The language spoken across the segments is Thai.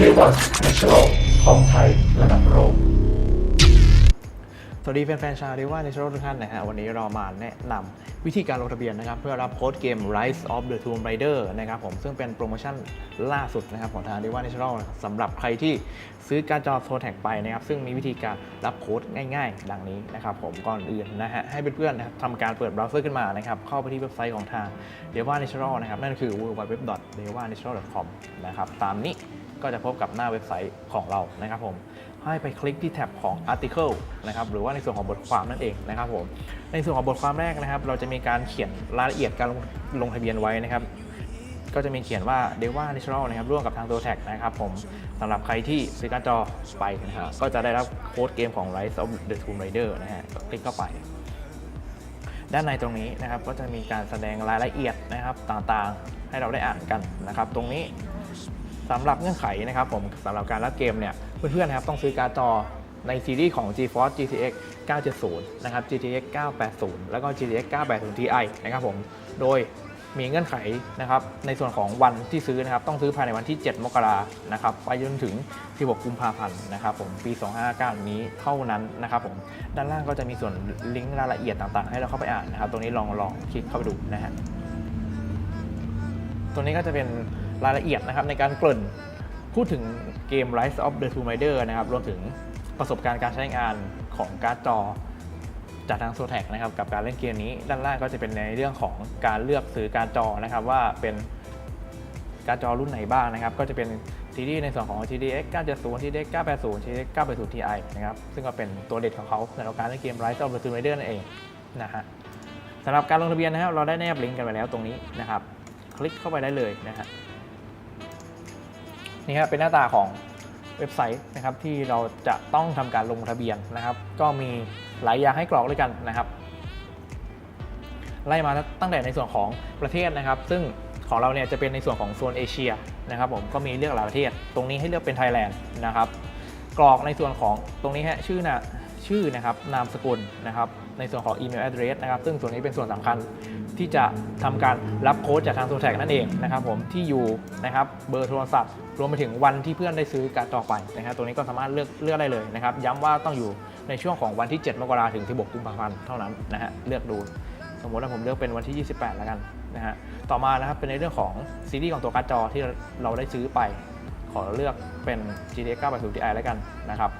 K1 National ของไทยระดับโลกสวัสดีแฟนๆชาวเรีว่าในช่องทุกท่านนะฮะวันนี้เรามาแนะนำวิธีการลงทะเบียนนะครับ เพื่อรับโค้ดเกม Rise of the Tomb Raider นะครับผมซึ่งเป็นโปรโมชั่นล่าสุดนะครับของทางเรีว่าในช่องสำหรับใครที่ซื้อการจอโซแท็กไปนะครับ ซึ่งมีวิธีการรับโค้ดง่ายๆ ดังนี้นะครับผมก่อนอื่นนะฮะให้เพื่อนๆนะครับทำการเปิดเบราว์เซอร์ขึ้นมานะครับ เข้าไปที่เว็บไซต์ของทางเรว่าในช่องนะครับนั่นคือ www.devanatural.com นะครับตามนี้ ก็จะพบกับหน้าเว็บไซต์ของเรานะครับผมให้ไปคลิกที่แท็บของ article นะครับหรือว่าในส่วนของบทความนั่นเองนะครับผมในส่วนของบทความแรกนะครับ เราจะมีการเขียนรายละเอียดการลงลงทะเบียนไว้นะครับก็จะมีเขียนว่า d e v a Natural นะครับร่วมกับทางตัวแท็กนะครับผมสำหรับใครที่ซื้อการ์ดจอไปนะครับก็จะได้รับโค้ดเกมของ Rise of the Tomb Raider นะฮะคลิกเข้าไป ด้านในตรงนี้นะครับก็จะมีการแสดงรายละเอียดนะครับต่างๆ ให้เราได้อ่านกันนะครับ ตรงนี้ สำหรับเงื่อนไขนะครับผมสำหรับการรับเกมเนี่ยเพื่อนๆนะครับต้องซื้อการ์ดจอในซีรีส์ของ GeForce GTX 970 นะครับ GTX 980 แล้วก็ GTX 980 Ti นะครับผม โดยมีเงื่อนไขนะครับในส่วนของวันที่ซื้อนะครับต้องซื้อภายในวันที่ 7 มกรานะครับไปจนถึง 16 กุมภาพันธ์นะครับผมปี 259 นี้เท่านั้นนะครับผมด้านล่างก็จะมีส่วนลิงก์รายละเอียดต่างๆ ให้เราเข้าไปอ่านนะครับตรงนี้ลองลองคลิกเข้าไปดูนะฮะตัวนี้ก็จะเป็น รายละเอียดนะครับในการเกริ่นพูดถึงเกม Rise of the Tomb Raider นะครับรวมถึงประสบการณ์การใช้งานของการ์ดจอจากทาง s o t e c นะครับกับการเล่นเกมนี้ด้านล่างก็จะเป็นในเรื่องของการเลือกซื้อการ์ดจอนะครับว่าเป็นการ์ดจอรุ่นไหนบ้างนะครับ ก็จะเป็นซีรีส์ในส่วนของ GTX 970 GTX 980 GTX 980 Ti นะครับซึ่งก็เป็นตัวเด็ดของเขาสำหรับการเล่นเกม Rise of the Tomb Raider นั่นเองนะฮะสำหรับการลงทะเบียนนะครับเราได้แนบลิงก์กันไปแล้วตรงนี้นะครับ คลิกเข้าไปได้เลยนะฮะ นี่ครับเป็นหน้าตาของเว็บไซต์นะครับที่เราจะต้องทำการลงทะเบียนนะครับ ก็มีหลายอย่างให้กรอกด้วยกันนะครับ ไล่มาตั้งแต่ในส่วนของประเทศนะครับ ซึ่งของเราเนี่ยจะเป็นในส่วนของโซนเอเชียนะครับผมก็มีเลือกหลายประเทศ ตรงนี้ให้เลือกเป็นไทยแลนด์นะครับ กรอกในส่วนของตรงนี้ฮะชื่อนะชื่อนะครับนามสกุลนะครับ ในส่วนของอีเมล address นะครับซึ่งส่วนนี้เป็นส่วนสำคัญที่จะทำการรับโค้ดจากทางโซแทกนั่นเองนะครับผมที่อยู่นะครับเบอร์โทรศัพท์ รวมไปถึงวันที่เพื่อนได้ซื้อการต่อไปนะครับตัวนี้ก็สามารถเลือกเลือกได้เลยนะครับย้ำว่าต้องอยู่ในช่วงของวันที่ 7 มกราถึง 16 กุมภาพันธ์เท่านั้นนะฮะเลือกดู สมมติว่าผมเลือกเป็นวันที่ 28 แล้วกันนะฮะต่อมานะครับเป็นในเรื่องของซีรีส์ของตัวการ์ดจอที่เราได้ซื้อไป ขอเลือกเป็น GTX 980 Ti แล้วกันนะครับ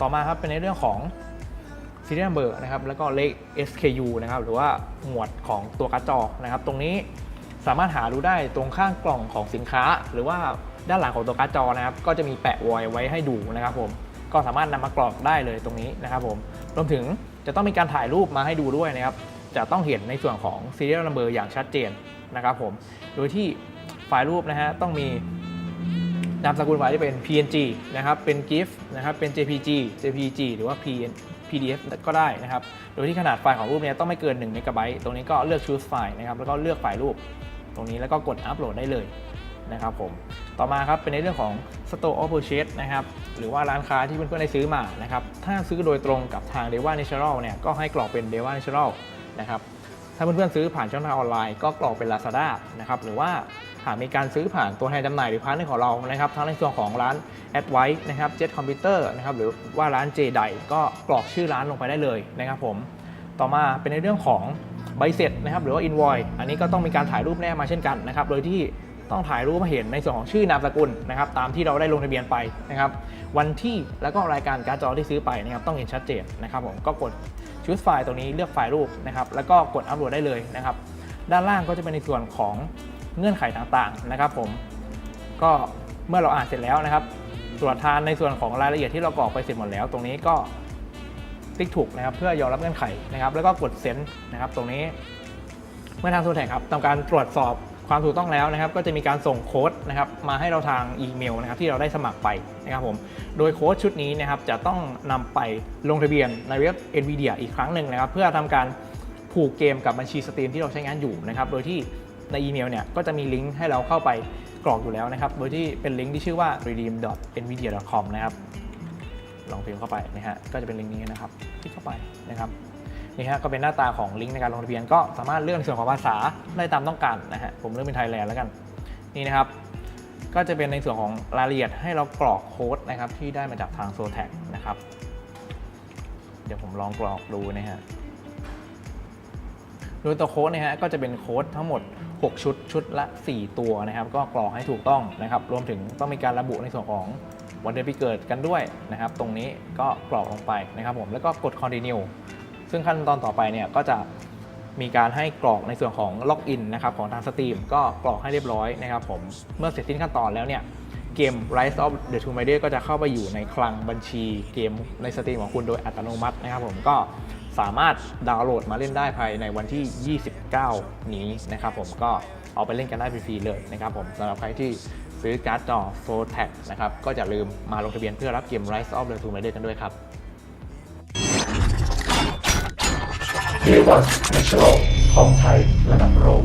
ต่อมาครับเป็นในเรื่องของ serial number นะครับแล้วก็เลข SKU นะครับหรือว่าหมวดของตัวการ์ดจอนะครับ ตรงนี้สามารถหาดูได้ตรงข้างกล่องของสินค้า หรือว่าด้านหลังของตัวการ์ดจอนะครับ ก็จะมีแปะวอยไว้ให้ดูนะครับผมก็สามารถนำมากรอกได้เลยตรงนี้นะครับผมรวมถึงจะต้องมีการถ่ายรูปมาให้ดูด้วยนะครับ จะต้องเห็นในส่วนของ serial number อย่างชัดเจนนะครับผมโดยที่ไฟล์รูปนะฮะต้องมีนามสกุลไฟล์ที่เป็น PNG นะครับเป็น GIF นะครับเป็น JPG JPG หรือว่า PN PDF ก็ได้นะครับ โดยที่ขนาดไฟล์ของรูปเนี้ต้องไม่เกิน1เมกะไบต์ตรงนี้ก็เลือก choose file นะครับ แล้วก็เลือกไฟล์รูป ตรงนี้แล้วก็กดอัปโหลดได้เลยนะครับผม ต่อมาครับเป็นในเรื่องของ store of purchase นะครับ หรือว่าร้านค้าที่เพื่อนๆได้ซื้อมานะครับ ถ้าซื้อโดยตรงกับทาง Deva Natural เนี่ย ก็ให้กรอกเป็น Deva Natural นะครับ ถ้าเพื่อนๆซื้อผ่านช่องทางออนไลน์ก็กรอกเป็น Lazada นะครับ หรือว่า หากมีการซื้อผ่านตัวแทนจำหน่ายหรือพาร์ทเนอร์ของเรานะครับทั้งในส่วนของร้าน a d w i นะครับ Jet Computer นะครับหรือว่าร้าน j d i ก็กรอกชื่อร้านลงไปได้เลยนะครับผมต่อมาเป็นในเรื่องของใบเสร็จนะครับหรือว่า invoice อันนี้ก็ต้องมีการถ่ายรูปแนบมาเช่นกันนะครับโดยที่ต้องถ่ายรูปมาเห็นในส่วนของชื่อนามสกุลนะครับตามที่เราได้ลงทะเบียนไปนะครับวันที่แล้วก็รายการการ์ดจอที่ซื้อไปนะครับต้องเห็นชัดเจนนะครับผมก็กด choose ไฟล์ตรงนี้เลือกไฟล์รูปนะครับแล้วก็กดอัปโหลดได้เลยนะครับด้านล่างก็จะเป็นในส่วนของ เงื่อนไขต่างๆนะครับ ผมก็เมื่อเราอ่านเสร็จแล้วนะครับ ตรวจทานในส่วนของรายละเอียดที่เรากรอกไปเสร็จหมดแล้ว ตรงนี้ก็ติ๊กถูกนะครับเพื่อยอมรับเงื่อนไขนะครับ แล้วก็กดเซ็นนะครับ ตรงนี้ เมื่อทางโซแทกครับทำการตรวจสอบความถูกต้องแล้วนะครับ ก็จะมีการส่งโค้ดนะครับมาให้เราทางอีเมลนะครับที่เราได้สมัครไปนะครับผมโดยโค้ดชุดนี้นะครับจะต้องนำไปลงทะเบียนในเว็บ NVIDIA อีกครั้งหนึ่งนะครับ เพื่อทำการผูกเกมกับบัญชีสตรีมที่เราใช้งานอยู่นะครับ โดยที่ ในอีเมลเนี่ยก็จะมีลิงก์ให้เราเข้าไปกรอกอยู่แล้วนะครับ โดยที่เป็นลิงก์ที่ชื่อว่า redeem.nvidia.com นะครับลองพิมพ์เข้าไปนะฮะก็จะเป็นลิงก์นี้นะครับคลิกเข้าไปนะครับนี่ฮะก็เป็นหน้าตาของลิงก์ในการลงทะเบียนก็สามารถเลือกในส่วนของภาษาได้ตามต้องการนะฮะผมเลือกเป็นไทยแลนด์แล้วกันนี่นะครับก็จะเป็นในส่วนของรายละเอียดให้เรากรอกโค้ดนะครับที่ได้มาจากทางโซแท็กนะครับเดี๋ยวผมลองกรอกดูนะฮะโดยตัวโค้ดนะฮะก็จะเป็นโค้ดทั้งหมด 6 ชุดชุดละ 4 ตัวนะครับ ก็กรอกให้ถูกต้องนะครับ รวมถึงต้องมีการระบุในส่วนของวันเดือนปีเกิดกันด้วยนะครับ ตรงนี้ก็กรอกลงไปนะครับผมแล้วก็กด continue ซึ่งขั้นตอนต่อไปเนี่ยก็จะมีการให้กรอกในส่วนของล็อกอินนะครับของทางสตรีมก็กรอกให้เรียบร้อยนะครับผมเมื่อเสร็จสิ้นขั้นตอนแล้วเนี่ยเกม Rise of the Tomb Raider ก็จะเข้าไปอยู่ในคลังบัญชีเกมในสตรีมของคุณโดยอัตโนมัตินะครับผมก็ สามารถดาวน์โหลดมาเล่นได้ภายในวันที่ 29 นี้นะครับผมก็เอาไปเล่นกันได้ฟรีๆเลยนะครับผมสำหรับใครที่ซื้อการ์ดจอ f o r t a g นะครับก็อย่าลืมมาลงทะเบียนเพื่อรับเกม Rise of the Tomb Raider กันด้วยครับ เรียกว่า National ของไทยระดับโลก